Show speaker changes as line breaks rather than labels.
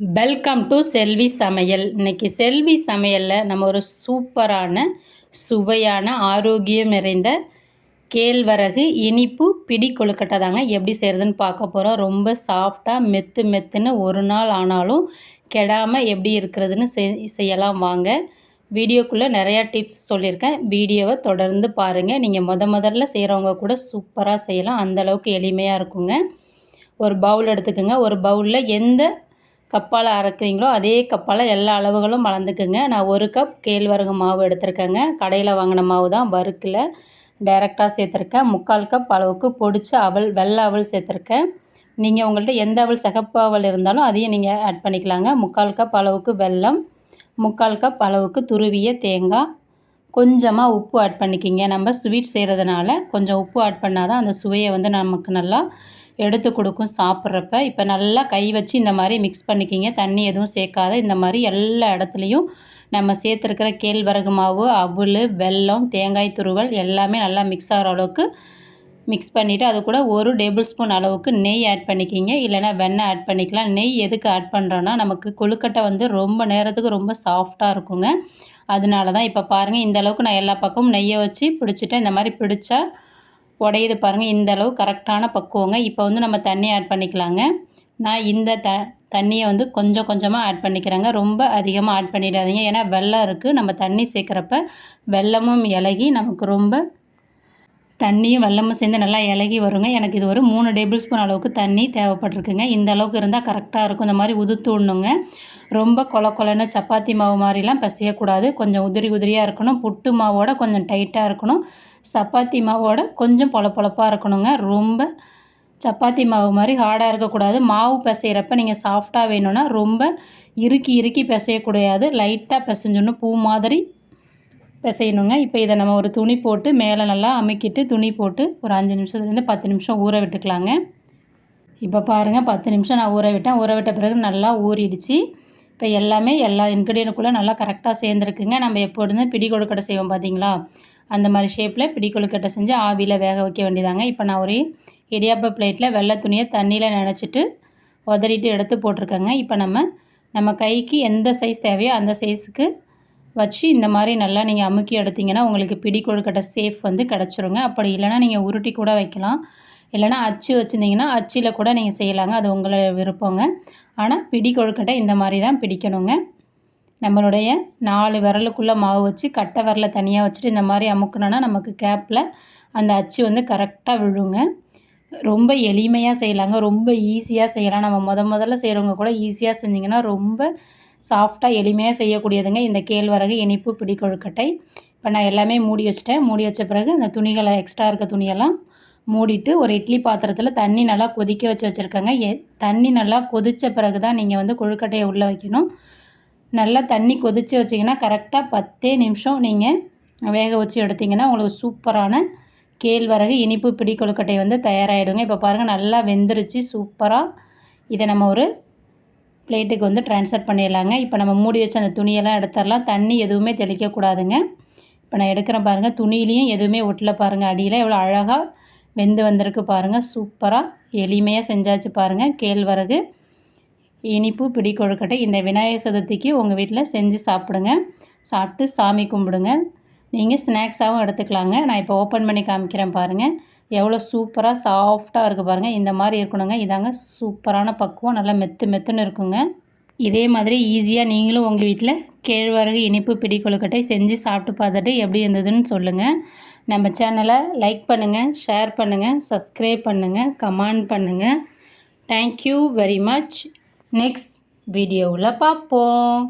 Welcome to செல்வி சமையல் இன்றைக்கி செல்வி சமையலில் நம்ம ஒரு சூப்பரான சுவையான ஆரோக்கியம் நிறைந்த கேழ்வரகு இனிப்பு பிடி கொழுக்கட்டை தாங்க எப்படி செய்கிறதுன்னு பார்க்க போகிறோம் ரொம்ப சாஃப்டாக மெத்து மெத்துன்னு ஒரு நாள் ஆனாலும் கெடாமல் எப்படி இருக்கிறதுன்னு செய்யலாம் வாங்க. வீடியோக்குள்ளே நிறையா டிப்ஸ் சொல்லியிருக்கேன். வீடியோவை தொடர்ந்து பாருங்கள் நீங்கள் முத முதல்ல செய்கிறவங்க கூட சூப்பராக செய்யலாம். அந்தளவுக்கு எளிமையாக இருக்குங்க. ஒரு பவுல் எடுத்துக்கோங்க. ஒரு பவுலில் எந்த கப்பால் அரைக்கிறீங்களோ அதே கப்பால் எல்லா அளவுகளும் மலர்ந்துக்குங்க நான் ஒரு கப் கேழ்வரகு மாவு எடுத்திருக்கேங்க. கடையில் வாங்கின மாவு தான் வறுக்கில். டைரெக்டாக சேர்த்துருக்கேன். முக்கால் கப் அளவுக்கு பொடிச்ச அவல் வெள்ளை அவல் சேர்த்துருக்கேன். நீங்கள் உங்கள்கிட்ட எந்த அவல் சிகப்பாவல் இருந்தாலும் அதையும் நீங்கள் ஆட் பண்ணிக்கலாங்க. முக்கால் கப் அளவுக்கு வெல்லம் முக்கால் கப் அளவுக்கு துருவிய தேங்காய். கொஞ்சமாக உப்பு ஆட் பண்ணிக்கிங்க. நம்ம ஸ்வீட் செய்கிறதுனால கொஞ்சம் உப்பு ஆட் பண்ணால் தான் அந்த சுவையை வந்து நமக்கு நல்லா எடுத்து கொடுக்கும் சாப்பிட்றப்ப. இப்போ நல்லா கை வச்சு இந்த மாதிரி மிக்ஸ் பண்ணிக்கிங்க. தண்ணி எதுவும் சேர்க்காத. இந்த மாதிரி எல்லா இடத்துலையும் நம்ம சேர்த்துருக்கிற கேழ்வரகு மாவு அவுள் வெல்லம் தேங்காய் துருவல் எல்லாமே நல்லா மிக்ஸ் ஆகிற அளவுக்கு மிக்ஸ் பண்ணிவிட்டு அது கூட ஒரு டேபிள் ஸ்பூன் அளவுக்கு நெய் ஆட் பண்ணிக்கிங்க. இல்லைனா வெண்ணெய் ஆட் பண்ணிக்கலாம். நெய் எதுக்கு ஆட் பண்ணுறோன்னா நமக்கு கொழுக்கட்டை வந்து ரொம்ப நேரத்துக்கு ரொம்ப சாஃப்டாக இருக்குங்க. அதனால தான் இப்போ பாருங்கள் இந்த அளவுக்கு நான் எல்லா பக்கமும் நெய்யை வச்சு பிடிச்சிட்டேன். இந்த மாதிரி பிடிச்சா உடையுது பாருங்கள் இந்த அளவு கரெக்டான பக்குவங்க. இப்போ வந்து நம்ம தண்ணி ஆட் பண்ணிக்கலாங்க. நான் இந்த த தண்ணியை வந்து கொஞ்சம் கொஞ்சமாக ஆட் பண்ணிக்கிறேங்க. ரொம்ப அதிகமாக ஆட் பண்ணிடாதீங்க. ஏன்னா வெள்ளம் இருக்குது நம்ம தண்ணி சேர்க்குறப்ப வெள்ளமும் இலகி நமக்கு ரொம்ப தண்ணியும் வெள்ளமும் சேர்ந்து நல்லா இலகி வருங்க. எனக்கு இது ஒரு மூணு டேபிள் ஸ்பூன் அளவுக்கு தண்ணி தேவைப்பட்டிருக்குங்க. இந்த அளவுக்கு இருந்தால் கரெக்டாக இருக்கும். இந்த மாதிரி உதுத்து விடணுங்க ரொம்ப கொல கொலன்னு சப்பாத்தி மாவு மாதிரிலாம் பிசையக்கூடாது. கொஞ்சம் உதிரி உதிரியாக இருக்கணும். புட்டு மாவோட கொஞ்சம் டைட்டாக இருக்கணும். சப்பாத்தி மாவோட கொஞ்சம் பொல பொழப்பாக இருக்கணுங்க. ரொம்ப சப்பாத்தி மாவு மாதிரி ஹார்டாக இருக்கக்கூடாது. மாவு பிசைகிறப்ப நீங்கள் சாஃப்டாக வேணும்னா ரொம்ப இறுக்கி இறுக்கி பிசையக்கூடாது. லைட்டாக பிசைஞ்சோன்னு பூ மாதிரி பிசையணுங்க. இப்போ இதை நம்ம ஒரு துணி போட்டு மேலே நல்லா அமைக்கிட்டு துணி போட்டு ஒரு அஞ்சு நிமிஷத்துலேருந்து பத்து நிமிஷம் ஊற விட்டுக்கலாங்க. இப்போ பாருங்கள் பத்து நிமிஷம் நான் ஊற விட்டேன். ஊற விட்ட பிறகு நல்லா ஊறிடுச்சு. இப்போ எல்லாமே எல்லா இன்க்ரீடியனுக்குள்ளே நல்லா கரெக்டாக சேர்ந்துருக்குங்க. நம்ம எப்போதுமே பிடி கொழுக்கட்டை செய்வோம் பார்த்தீங்களா அந்த மாதிரி ஷேப்பில் பிடி கொழுக்கட்டை செஞ்சு ஆவியில் வேக வைக்க வேண்டியதாங்க. இப்போ நான் ஒரு இடியாப்ப பிளேட்டில் வெள்ளை துணியை தண்ணியில் நினச்சிட்டு உதறிட்டு எடுத்து போட்டிருக்கேங்க. இப்போ நம்ம நம்ம கைக்கு எந்த சைஸ் தேவையோ அந்த சைஸுக்கு வச்சு இந்த மாதிரி நல்லா நீங்கள் அமுக்கி எடுத்திங்கன்னா உங்களுக்கு பிடி கொழுக்கட்டை சேஃப் வந்து கிடச்சிருங்க. அப்படி இல்லைனா நீங்கள் உருட்டி கூட வைக்கலாம். இல்லைனா அச்சு வச்சுருந்தீங்கன்னா அச்சில் கூட நீங்கள் செய்யலாங்க. அது உங்களை விருப்பங்க. ஆனால் பிடி கொழுக்கட்டை இந்த மாதிரி தான் பிடிக்கணுங்க. நம்மளுடைய நாலு விரலுக்குள்ளே மாவு வச்சு கட்டை விரலை தனியாக வச்சுட்டு இந்த மாதிரி அமுக்கணுன்னா நமக்கு கேப்பில் அந்த அச்சு வந்து கரெக்டாக விழுங்க. ரொம்ப எளிமையாக செய்யலாங்க. ரொம்ப ஈஸியாக செய்யலாம். நம்ம முத முதல்ல செய்கிறவங்க கூட ஈஸியாக செஞ்சிங்கன்னா ரொம்ப சாஃப்டாக எளிமையாக செய்யக்கூடியதுங்க. இந்த கேழ்வரகு இனிப்பு பிடி கொழுக்கட்டை இப்போ நான் எல்லாமே மூடி வச்சிட்டேன். மூடி வச்ச பிறகு அந்த துணிகளை எக்ஸ்ட்ரா இருக்க துணியெல்லாம் மூடிட்டு ஒரு இட்லி பாத்திரத்தில் தண்ணி நல்லா கொதிக்க வச்சு வச்சுருக்கேங்க. எ தண்ணி நல்லா கொதித்த பிறகு தான் நீங்கள் வந்து கொழுக்கட்டையை உள்ளே வைக்கணும். நல்லா தண்ணி கொதித்து வச்சிங்கன்னா கரெக்டாக பத்தே நிமிஷம் நீங்கள் வேக வச்சு எடுத்திங்கன்னா உங்களுக்கு சூப்பரான கேழ்வரகு இனிப்பு பிடி கொழுக்கட்டை வந்து தயாராகிடுங்க இப்போ பாருங்கள் நல்லா வெந்துருச்சு சூப்பராக இதை நம்ம ஒரு பிளேட்டுக்கு வந்து ட்ரான்ஸ்ஃபர் பண்ணிடலாங்க. இப்போ நம்ம மூடி வச்சு அந்த துணியெல்லாம் எடுத்துடலாம். தண்ணி எதுவுமே தெளிக்கக்கூடாதுங்க இப்போ நான் எடுக்கிறேன் பாருங்கள் துணியிலையும் எதுவுமே ஒட்டல பாருங்கள் அடியில் எவ்வளோ அழகாக வெந்து வந்திருக்கு பாருங்கள் சூப்பராக எளிமையாக செஞ்சாச்சு பாருங்கள் கேழ்வரகு இனிப்பு பிடி கொழுக்கட்டை இந்த விநாயகர் சதுர்த்திக்கு உங்கள் வீட்டில் செஞ்சு சாப்பிடுங்க. சாப்பிட்டு சாமி கும்பிடுங்க. நீங்கள் ஸ்நாக்ஸாகவும் எடுத்துக்கலாங்க. நான் இப்போ ஓப்பன் பண்ணி காமிக்கிறேன் பாருங்கள் எவ்வளோ சூப்பராக சாஃப்டாக இருக்குது பாருங்கள் இந்த மாதிரி இருக்கணுங்க. இதாங்க சூப்பரான பக்குவம். நல்லா மெத்து மெத்துன்னு இருக்குங்க. இதே மாதிரி ஈஸியாக நீங்களும் உங்கள் வீட்டில் கேழ்வரகு இனிப்பு பிடி கொழுக்கட்டை செஞ்சு சாப்பிட்டு பார்த்துட்டு எப்படி இருந்ததுன்னு சொல்லுங்கள் நம்ம சேனலை லைக் பண்ணுங்கள் ஷேர் பண்ணுங்கள் சப்ஸ்கிரைப் பண்ணுங்கள் கமெண்ட் பண்ணுங்கள் தேங்க்யூ வெரி மச் நெக்ஸ்ட் வீடியோவில் பார்ப்போம்.